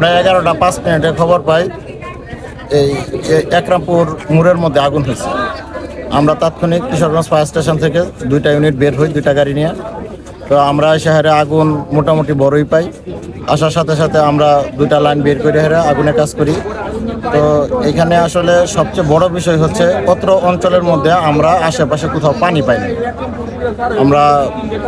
আমরা এগারোটা পাঁচ মিনিটে খবর পাই, এই একরামপুর মোড়ের মধ্যে আগুন হয়েছে। আমরা তাৎক্ষণিক কিশোরগঞ্জ ফায়ার স্টেশন থেকে দুইটা ইউনিট বের হই, দুইটা গাড়ি নিয়ে। তো আমরা শহরে আগুন মোটামুটি বড়ই পাই। আসার সাথে সাথে আমরা দুইটা লাইন বের করে হেরে আগুনে কাজ করি। তো এখানে আসলে সবচেয়ে বড় বিষয় হচ্ছে, অত্র অঞ্চলের মধ্যে আমরা আশেপাশে কোথাও পানি পাই না আমরা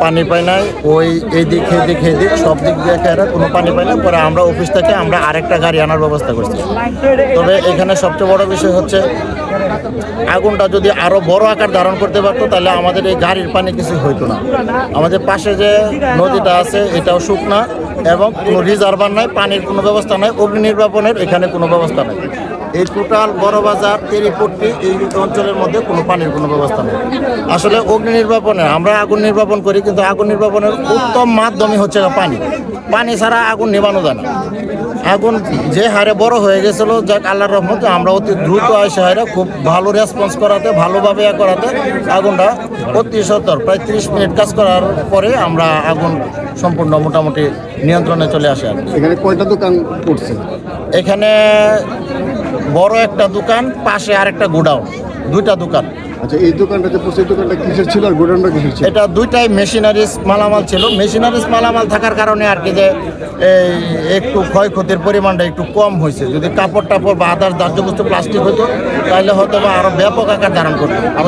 পানি পাই নাই, ওই এই দিক দিক এই দিক সব দিক দিয়ে খেয়ে কোনো পানি পাই না পরে আমরা অফিস থেকে আমরা আরেকটা গাড়ি আনার ব্যবস্থা করছি। তবে এখানে সবচেয়ে বড় বিষয় হচ্ছে, আগুনটা যদি আরও বড় আকার ধারণ করতে পারতো, তাহলে আমাদের এই গাড়ির পানি কিছু হইতো না। আমাদের পাশে যে নদীটা আছে, এটাও শুকনা এবং কোনো রিজার্ভার নাই, পানির কোনো ব্যবস্থা নাই অগ্নি নির্বাপনের এখানে কোনো ব্যবস্থা নাই। এই টোটাল বড় বাজার তেরিপট্টি এই অঞ্চলের মধ্যে কোনো পানির কোনো ব্যবস্থা নেই। আসলে অগ্নি নির্বাপনে আমরা আগুন নির্বাপন করি কিন্তু আগুন নির্বাপনের উত্তম মাধ্যমই হচ্ছে পানি। পানি ছাড়া আগুন নেবানো যায় না। আগুন যে হারে বড় হয়ে গেছিল যাক আল্লাহর রহমতে আমরা অতি দ্রুত আসে হারে খুব ভালো রেসপন্স করাতে ভালোভাবে করাতে আগুনটা অতি সত্তর প্রায় তিরিশ মিনিট কাজ করার পরে আমরা আগুন সম্পূর্ণ মোটামুটি নিয়ন্ত্রণে চলে আসে এখানে কয়টা দোকান পড়ছে? এখানে বড় একটা দোকান পাশে আরেকটা গোডাউন দুইটা দোকান। আচ্ছা এই দোকানটা যে এই দোকানটা কিসের ছিল আর গোডাউনটা কিসের ছিল? এটা দুইটাই মেশিনারিজ মালামাল ছিল। মেশিনারিজ মালামাল থাকার কারণে আর কি যে এই একটু ক্ষয়ক্ষতির পরিমাণটা একটু কম হয়েছে। যদি কাপড় টাপড় বা আদার দাহ্য বস্তু প্লাস্টিক হতো তাহলে হয়তো বা আরও ব্যাপক আকার ধারণ করতো। আর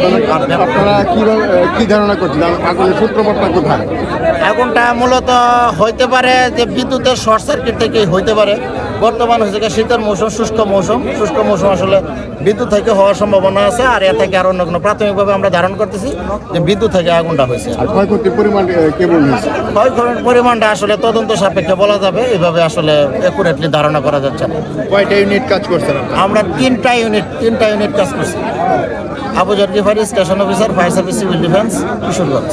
আপনারা কীভাবে কি ধারণা করছেন? আর আগুনের সূত্রপাতটা কোথায়? আগুনটা মূলত হইতে পারে যে বিদ্যুতের শর্ট সার্কিট থেকেই হইতে পারে। বর্তমান হয়েছে শীতের মৌসুম শুষ্ক মৌসুম। শুষ্ক মৌসুম আসলে বিদ্যুৎ থেকে হওয়ার সম্ভাবনা আছে আর এ থেকে আর অন্য কোনো প্রাথমিকভাবে আমরা ধারণ করতেছি যে বিদ্যুৎ থেকে আগুনটা হয়েছে। ক্ষয়ক্ষতির পরিমাণটা আসলে তদন্ত সাপেক্ষে বলা যাবে এভাবে আসলে একুরেটলি ধারণা করা যাচ্ছে না। কয়টা ইউনিট কাজ করছেন আমরা তিনটা ইউনিট তিনটা ইউনিট কাজ করছি। Abu Jorgifari station officer fire service civil defence Kishoreganj.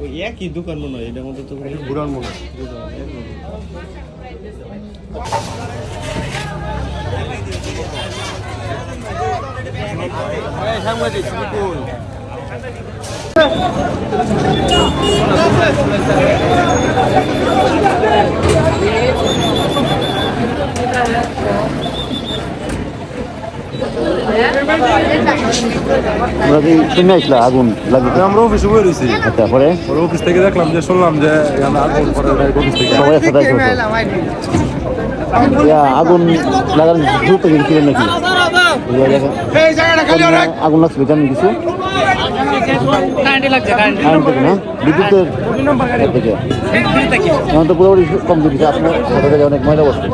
ওই একই দোকান মনে হয় এটার মধ্যে তো কোনো- বুড়ান মনে তোমরা কি শুনে আসলা আগুন লাগিয়ে আমরা অফিসে বই রয়েছি। আচ্ছা পরে অফিস থেকে দেখলাম যে শুনলাম যে আগুন পরে অফিস থেকে। সবাই একসাথে আগুন লাগার দ্রুত গেছিলেন নাকি? আগুন লাগছিল জানেন কিছু? বিদ্যুতের এখন তো পুরোপুরি কম দিচ্ছে আপনার হাতে থেকে অনেক ময়লা বসছে